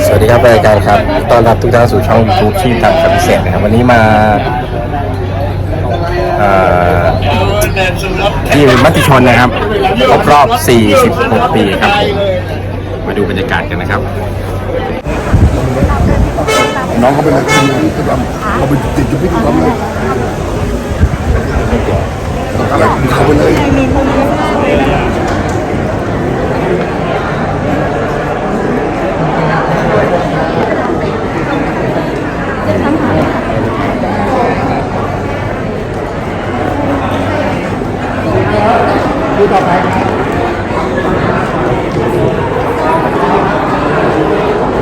สวัสดีครับรายการครับต้อนรับทุกท่านสู่ช่อง YouTube ที่ทางคำพิเศษนะครับวันนี้มาเอ่อที่มัติชนนะครับครบรอบ 46 ปีครับผมมาดูบรรยากาศกันนะครับ น้องเขาเป็นนักทำงานที่แบบเขาไปติดอยู่พิธีกรรมเลยอะไรเขาไปเลย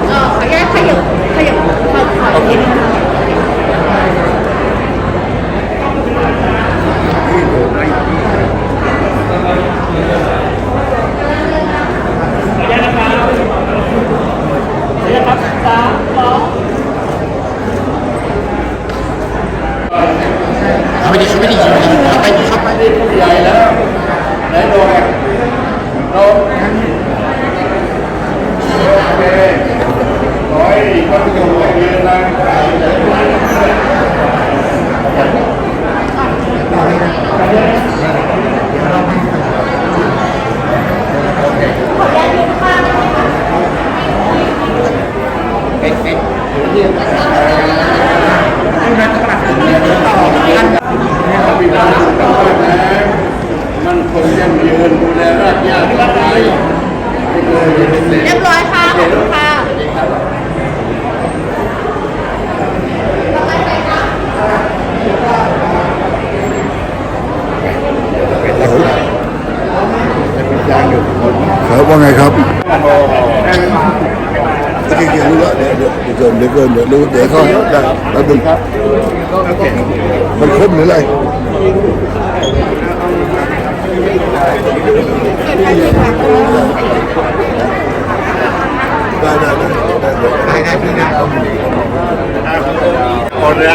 เออขออนุญาตขยับขยับขอขอนิดนึงนะคะ เขาไม่ได้เขาไม่ได้ยิงเขาไปเขาไปใหญ่แล้วไหนโดนโดนโอเคร้อยก็จะอยู่อย่างนี้นะมันคงยังยืนดูแลรากหญ้าต่อไปไม่เคยเห็นเด็ก เรียบร้อยค่ะขอบคุณค่ะ ครับว่าไงครับตะกี้เกี่ยวรู้แล้วเดี๋ยวเดี๋ยวเดี๋ยวเดี๋ยวเดี๋ยวเดี๋ยวรู้เดี๋ยวเขาได้แล้วดึงครับมันคมหรืออะไรได้ได้ได้ได้ได้พี่นะหมดเลยไห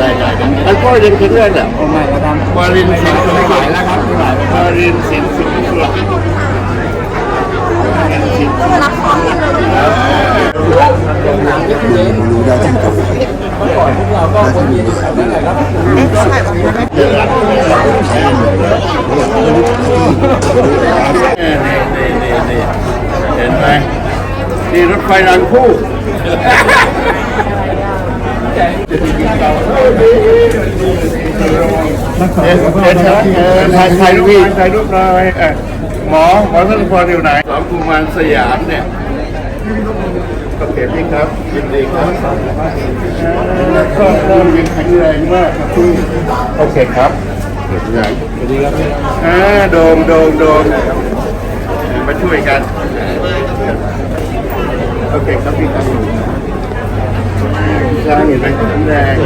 ด้ได้ไอ้พ่อยังคิดเรื่องเนี่ยมารินสินสุดมารินสินสุดรู้ได้ที่กับได้ที่มีเห็นไหมนี่รถไฟรางคู่เห็นเห็นเออถ่าย ถ่ายรูปถ่ายรูปหน่อยเออหมอหมอท่านพรอยู่ไหนสองกุมารสยามเนี่ยโอเคพี่ครับยินดีครับก็เริ่มยังแข็งแรงมากครับพี่โอเคครับแข็งแรงสวัสดีครับอ่าโดมโดมโดมมาช่วยกันโอเคครับพี่ครับใช่ เห็นไหมแข็งแรง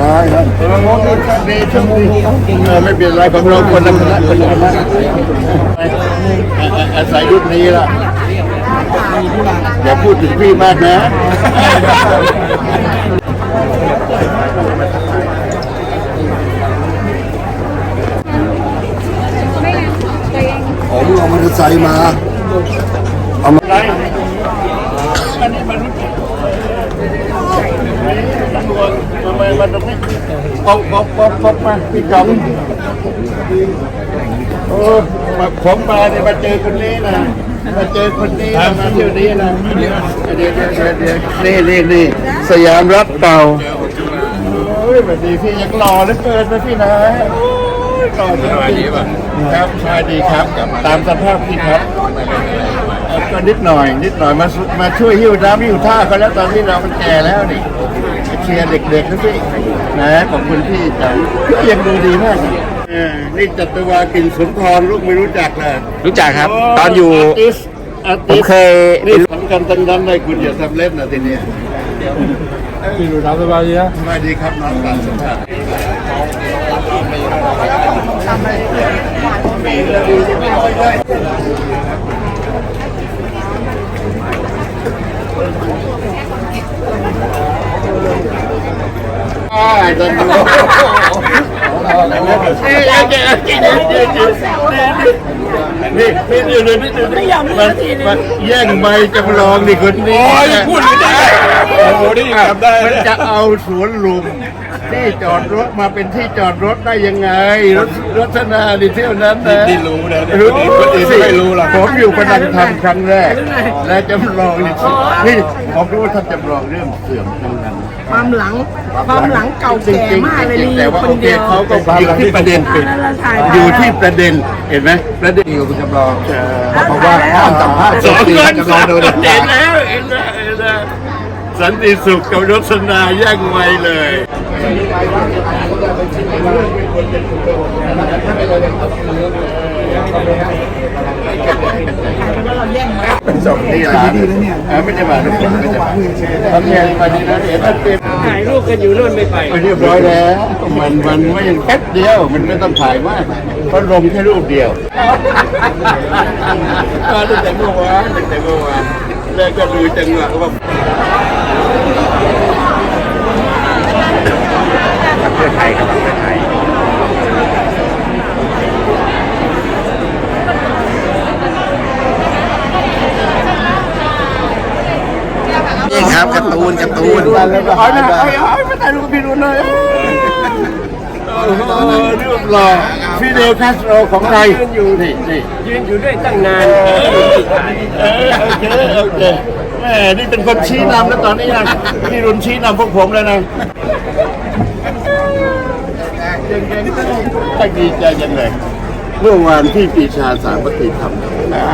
ร้ายครับเออโมดีครับดีช่วงนี้เออไม่เป็นไรผมเราคนละคณะคนละคณะอาศัยรุ่นนี้ละอย่าพูดถึงพี่มากนะ ป๊อกป๊อกป๊อกป๊อกมาพี่กำโอ้มาผมมาเนี่ยมาเจอคนนี้นะมาเจอคนนี้นะมาเที่ยวนี้นะเดี๋ยวเดี๋ยวเดี๋ยวเดี๋ยวนี่นี่นี่สยามรัฐเก่าโอ้ยแบบนี้พี่ยังหล่อเหลือเกินนะพี่นะโอ้ยหล่อจริงๆครับสวัสดีครับตามสภาพพี่ครับก็นิดหน่อย นิดหน่อยมาสุมาช่วยหิ้วน้ำหิ้วท่าเขาแล้วตอนนี้เรามันแก่แล้วนี่ เชียร์เด็กๆนะพี่นะขอบคุณพี่จังพี่ยังดูดีมากเออนี่จัตวากลินสุนทรลูกไม่รู้จักเลยรู้จักครับ ตอนอยู่อาร์ติสอาร์ผติมสเคยนี่สำคัญตั้งนั้นเลยคุณอย่าทำเล่นนะทีเนี้ยพี่ดูสบายดีนะสบายดีครับน้องตามสภาพอ่าจะดูนี่นี่นี่นี่นี่นี่มันมันแย่งใบจำลองนี่คนนี้พูดไม่ได้โอ้โหนี่จำได้มันจะเอาสวนลุมที่จอดรถมาเป็นที่จอดรถได้ยังไง รถรถนาดิเที่ยวนั้นนะนี่รู้นะรู้คนอื่นไม่รู้หรอกผมอยู่พนังธรรมครั้งแรก และจำลองนี่นี่ ผมรู้ว่าท่านจำลองเรื่องเสื่อมทั้งนั้นความหลังความหลังเก่าจริงแก่ๆมากเลยจริงนี่ๆแต่ว่าคโอนเคเดียวเขาก็อยู่ที่ประเด็นปิดอยู่ที่ประเด็นเห็นไหมประเด็นอยู่คุณจำลองเพราะว่าห้ามสัมภาษณ์สองคนจำลองโดนเห็นแล้วเห็นแล้วเห็นแล้วสันติสุขกับรสนาแย่งไวเลยส่ง นี่ร้านไม่ได้มาทุกคนไม่ได้มาทำงานมาดีนะเห็นมันเป็นถ่ายรูปกันอยู่นู่นไม่ไปเรียบร้อยแล้วมันมันไม่แป๊บเดียว มันไม่ต้องถ่ายมากเพราะลงแค่รูปเดียวมาตั้งแต่เมื่อวานตั้งแต่เมื่อวานแล้วก็ดูจังหวะว่าเพื่อไทยครับเพื่อไทย นี่ครับการ์ตูนการ์ตูนดูอะไรก็หายไปหายหายไปถ่ายรูปกับพี่รุ่นเลยโอ้โหรูปหล่อฟิเดลคาสโตรของไทยอยู่นี่นี่ยืนอยู่ด้วยตั้งนานเออโอเคโอเคแหมนี่เป็นคนชี้นำแล้วตอนนี้นะพี่รุนชี้นำพวกผมแล้วนะเก่งๆตั้งดีใจจังเลยเมื่อวานที่ปีชาสามปฏิธรรมนะ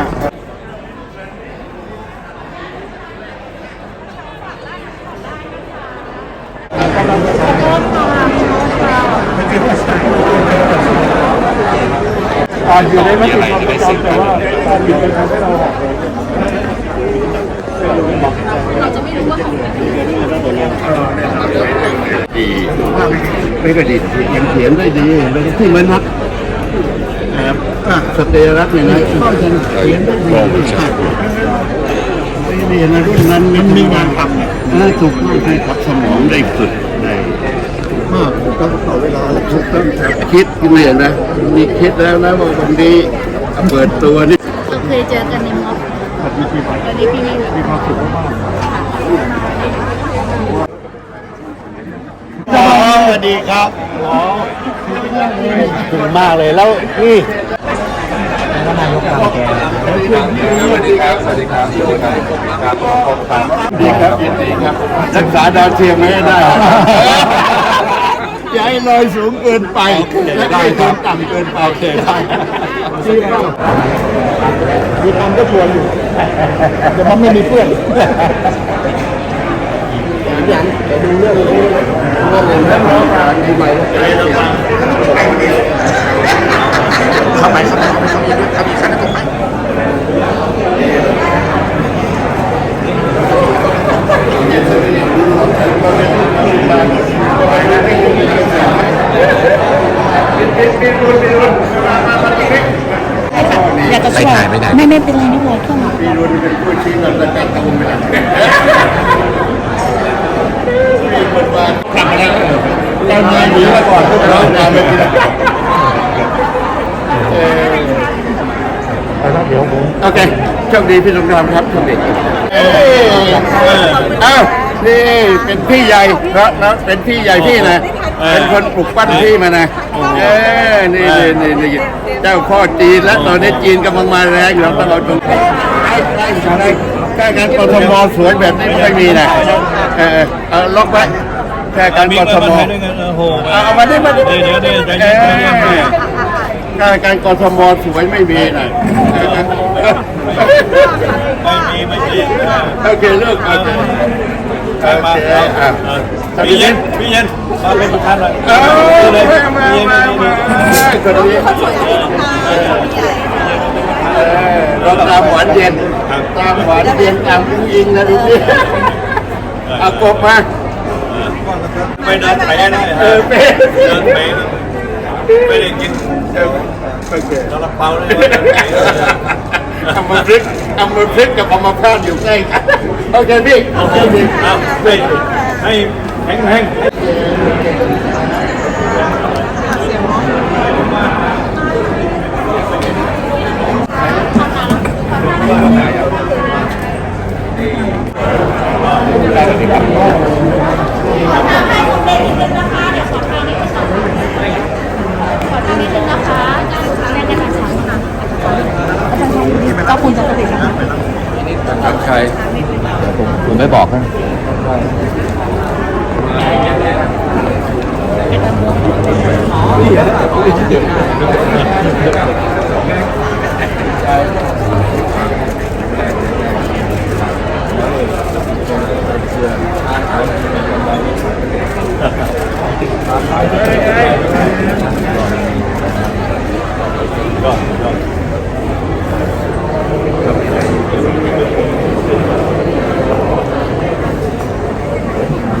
อยู่ในมติความประจำแต่ว่าการบินเป็นทำให้เราหักเลย เราจะไม่รู้ว่าของเป็น ดีไม่ก็ดียังเขียนได้ดีเลยที่มันนักนครับสเตรัสเนี่ยนะก็ยังเขียนได้ดีไม่ดีนรุ่นนั้นมันมีงานทำนะถูกต้องให้ขับสมองได้ฝึกได้มากต้องต่อเวลาแล้วถูกต้องคิดเนี่ยนะมีคิดแล้วนะว่าวันนี้เปิดตัวนี่เราเคยเจอกันในม็อบตอนนี้พี่มีความสุขมาก สวัสดีครับถึงมากเลยแล้วนี่นายกกลางแกสวัสดีครับ สวัสดีครับสวัสดีครับครับดีครับยินดีครับรักษาดาวเทียมไม่ให้ได้อย่าให้ลอยสูงเกินไปและไม่ลงต่ำเกินไปโอเคได้ที่ครับมีทำก็ควรอยู่แต่มันไม่มีเพื่อนอย่างเดี๋ยวดูเรื่องนี้ เรื่องเงินการมีใบอะไรต่างเข้าไปเข้าไปเข้าไปเข้าไปเข้าไปคันนั้นตรงไปอยากจะช่วยถ่ายไม่ได้ไม่ไม่เป็นไรไม่เป็นไรแค่หน่อย มีรุ่นเป็นผู้ชี้นำและการทำงานมีบทบาททำอะไร การงานดีมาก่อนพวกเรางานไม่ดีโอเคโชคดีพี่สงครามครับโชคดีอ้าวนี่เป็นพี่ใหญ่เพราะนะเป็นพี่ใหญ่พี่นะ เป็นคนปลุกปั้นพี่มานะเออนี่นี่นี่นี่เจ้าพ่อจีนและตอนนี้จีนกำลังมาแรงอยู่ตลอดตรงแค่การกทมสวยแบบนี้ไม่มีนะเออเอาล็อกไว้ แค่การกทม เอามาได้มาได้เดี๋ยวเดี๋ยวเดี๋ยวเออการการกทมสวยไม่มีนะไม่มีไม่มีโอเคเลิกโอเคโอเคอะพี่เย็นพี่เย็นมาเป็นประธานหน่อยเอ้าเลยมามามามาคนนี้คนสวยอะไรนะคะใหญ่ค่ะเออเราตามหวานเย็น ตามหวานเย็นตามผู้ยิงนะดูสิเอากบมา ไปเดินไปได้เออเป๊ะเดินไปไม่ได้กินโอเคซาลาเปาเลยอมพฤกษ์อมพฤกกับอมพาตอยู่ใกล้กันโอเคพี่โอเคพี่เอาไปให้แข็งแรงขอทางนิดนึงนะคะได้ค่ะได้ได้ค่ะก็คุณจะปฏิบัติ ครับใคร ผมไม่บอกนะ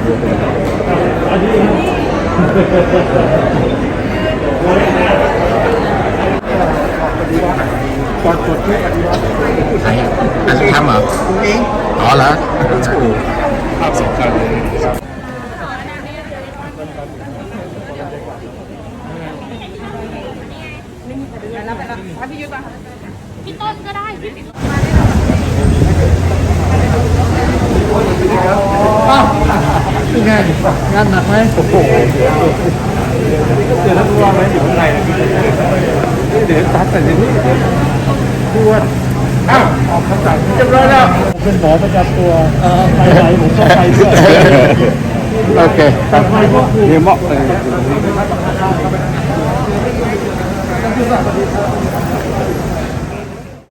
ใครอันทำเหรออ๋อเหรอภาพสำคัญเลยพี่ต้นก็ได้พี่ติด ไงงานหนักไหมโอ้างในเดี๋ยวออกคำสั่งเรียบร้อยแล้วเป็นหมอประจำตัวไปไหนผมต้องไปด้วยโอเคเดี๋ยวเหมาะเลย